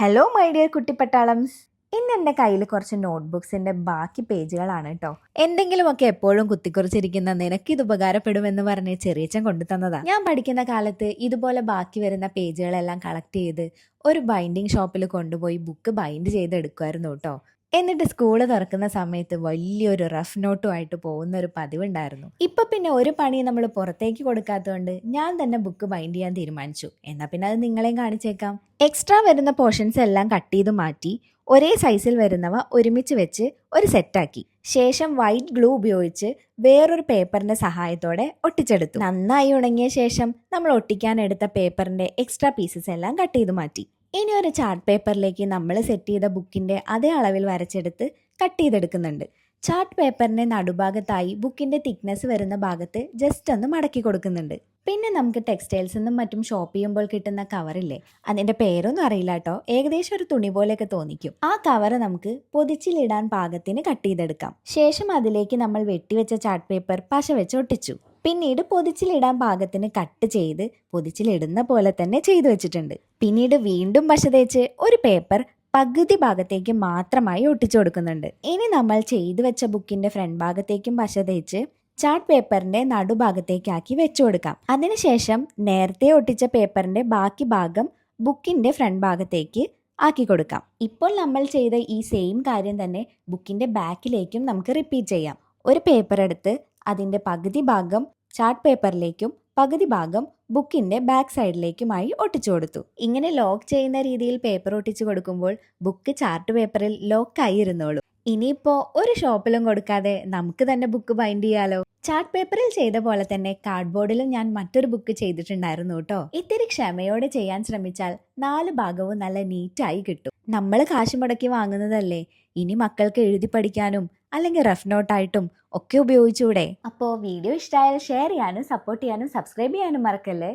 Hello my dear കുട്ടിപ്പട്ടാളംസ്. ഇന്ന് എന്റെ കയ്യിൽ കുറച്ച് നോട്ട്ബുക്സിന്റെ ബാക്കി പേജുകളാണ് കേട്ടോ എന്തെങ്കിലുമൊക്കെ എപ്പോഴും കുത്തിക്കുറിച്ചിരിക്കുന്ന നിനക്ക് ഇത് ഉപകാരപ്പെടുമെന്ന് പറഞ്ഞ് ചെറിയച്ചൻ കൊണ്ടു തന്നതാണ് ഞാൻ പഠിക്കുന്ന കാലത്ത് ഇതുപോലെ ബാക്കി വരുന്ന പേജുകളെല്ലാം കളക്ട് ചെയ്ത് ഒരു ബൈൻഡിങ് ഷോപ്പിൽ കൊണ്ടുപോയി ബുക്ക് ബൈൻഡ് ചെയ്തെടുക്കുമായിരുന്നു കേട്ടോ എന്നിട്ട് സ്കൂൾ തുറക്കുന്ന സമയത്ത് വലിയൊരു റഫ് നോട്ടുമായിട്ട് പോകുന്ന ഒരു പതിവുണ്ടായിരുന്നു. ഇപ്പൊ പിന്നെ ഒരു പണി നമ്മൾ പുറത്തേക്ക് കൊടുക്കാത്തതുകൊണ്ട് ഞാൻ തന്നെ ബുക്ക് ബൈൻഡ് ചെയ്യാൻ തീരുമാനിച്ചു. എന്നാ പിന്നെ അത് നിങ്ങളെയും കാണിച്ചേക്കാം. എക്സ്ട്രാ വരുന്ന പോർഷൻസ് എല്ലാം കട്ട് ചെയ്ത് മാറ്റി ഒരേ സൈസിൽ വരുന്നവ ഒരുമിച്ച് വെച്ച് ഒരു സെറ്റാക്കി. ശേഷം വൈറ്റ് ഗ്ലൂ ഉപയോഗിച്ച് വേറൊരു പേപ്പറിന്റെ സഹായത്തോടെ ഒട്ടിച്ചെടുത്തു. നന്നായി ഉണങ്ങിയ ശേഷം നമ്മൾ ഒട്ടിക്കാൻ എടുത്ത പേപ്പറിന്റെ എക്സ്ട്രാ പീസസ് എല്ലാം കട്ട് ചെയ്ത് മാറ്റി. ഇനി ഒരു ചാർട്ട് പേപ്പറിലേക്ക് നമ്മൾ സെറ്റ് ചെയ്ത ബുക്കിന്റെ അതേ അളവിൽ വരച്ചെടുത്ത് കട്ട് ചെയ്തെടുക്കുന്നുണ്ട്. ചാർട്ട് പേപ്പറിന്റെ നടുഭാഗത്തായി ബുക്കിന്റെ തിക്നെസ് വരുന്ന ഭാഗത്ത് ജസ്റ്റ് ഒന്ന് മടക്കി കൊടുക്കുന്നുണ്ട്. പിന്നെ നമുക്ക് ടെക്സ്റ്റൈൽസ് നിന്നും മറ്റും ഷോപ്പ് ചെയ്യുമ്പോൾ കിട്ടുന്ന കവറില്ലേ അതിന്റെ പേരൊന്നും അറിയില്ല കേട്ടോ ഏകദേശം ഒരു തുണി പോലെയൊക്കെ തോന്നിക്കും. ആ കവർ നമുക്ക് പൊതിച്ചിലിടാൻ പാകത്തിന് കട്ട് ചെയ്തെടുക്കാം. ശേഷം അതിലേക്ക് നമ്മൾ വെട്ടിവെച്ച ചാർട്ട് പേപ്പർ പശ വെച്ച് ഒട്ടിച്ചു. പിന്നീട് പൊതിച്ചിലിടാൻ പാകത്തിന് കട്ട് ചെയ്ത് പൊതിച്ചിലിടുന്ന പോലെ തന്നെ ചെയ്തു വെച്ചിട്ടുണ്ട്. പിന്നീട് വീണ്ടും പശ തേച്ച് ഒരു പേപ്പർ പകുതി ഭാഗത്തേക്ക് മാത്രമായി ഒട്ടിച്ചു കൊടുക്കുന്നുണ്ട്. ഇനി നമ്മൾ ചെയ്തു വെച്ച ബുക്കിന്റെ ഫ്രണ്ട് ഭാഗത്തേക്കും പശ തേച്ച് ചാർട്ട് പേപ്പറിന്റെ നടുഭാഗത്തേക്കാക്കി വെച്ചു കൊടുക്കാം. അതിനുശേഷം നേരത്തെ ഒട്ടിച്ച പേപ്പറിന്റെ ബാക്കി ഭാഗം ബുക്കിന്റെ ഫ്രണ്ട് ഭാഗത്തേക്ക് ആക്കി കൊടുക്കാം. ഇപ്പോൾ നമ്മൾ ചെയ്ത ഈ സെയിം കാര്യം തന്നെ ബുക്കിന്റെ ബാക്കിലേക്കും നമുക്ക് റിപ്പീറ്റ് ചെയ്യാം. ഒരു പേപ്പർ എടുത്ത് അതിന്റെ പകുതി ഭാഗം ചാർട്ട് പേപ്പറിലേക്കും പകുതി ഭാഗം ബുക്കിന്റെ ബാക്ക് സൈഡിലേക്കുമായി ഒട്ടിച്ചു കൊടുത്തു. ഇങ്ങനെ ലോക്ക് ചെയ്യുന്ന രീതിയിൽ പേപ്പർ ഒട്ടിച്ചു കൊടുക്കുമ്പോൾ ബുക്ക് ചാർട്ട് പേപ്പറിൽ ലോക്കായി ഇരുന്നോളൂ. ഇനിയിപ്പോ ഒരു ഷോപ്പിലും കൊടുക്കാതെ നമുക്ക് തന്നെ ബുക്ക് ബൈൻഡ് ചെയ്യാലോ? ചാർട്ട് പേപ്പറിൽ ചെയ്ത പോലെ തന്നെ കാർഡ്ബോർഡിലും ഞാൻ മറ്റൊരു ബുക്ക് ചെയ്തിട്ടുണ്ടായിരുന്നു കേട്ടോ ഇത്തിരി ക്ഷമയോടെ ചെയ്യാൻ ശ്രമിച്ചാൽ നാല് ഭാഗവും നല്ല നീറ്റായി കിട്ടും. നമ്മൾ കാശ് മുടക്കി വാങ്ങുന്നതല്ലേ? ഇനി മക്കൾക്ക് എഴുതി പഠിക്കാനും അല്ലെങ്കിൽ റഫ് നോട്ടായിട്ടും ഒക്കെ ഉപയോഗിച്ചൂടെ? അപ്പോൾ വീഡിയോ ഇഷ്ടമായാൽ ഷെയർ ചെയ്യാനും സപ്പോർട്ട് ചെയ്യാനും സബ്സ്ക്രൈബ് ചെയ്യാനും മറക്കല്ലേ?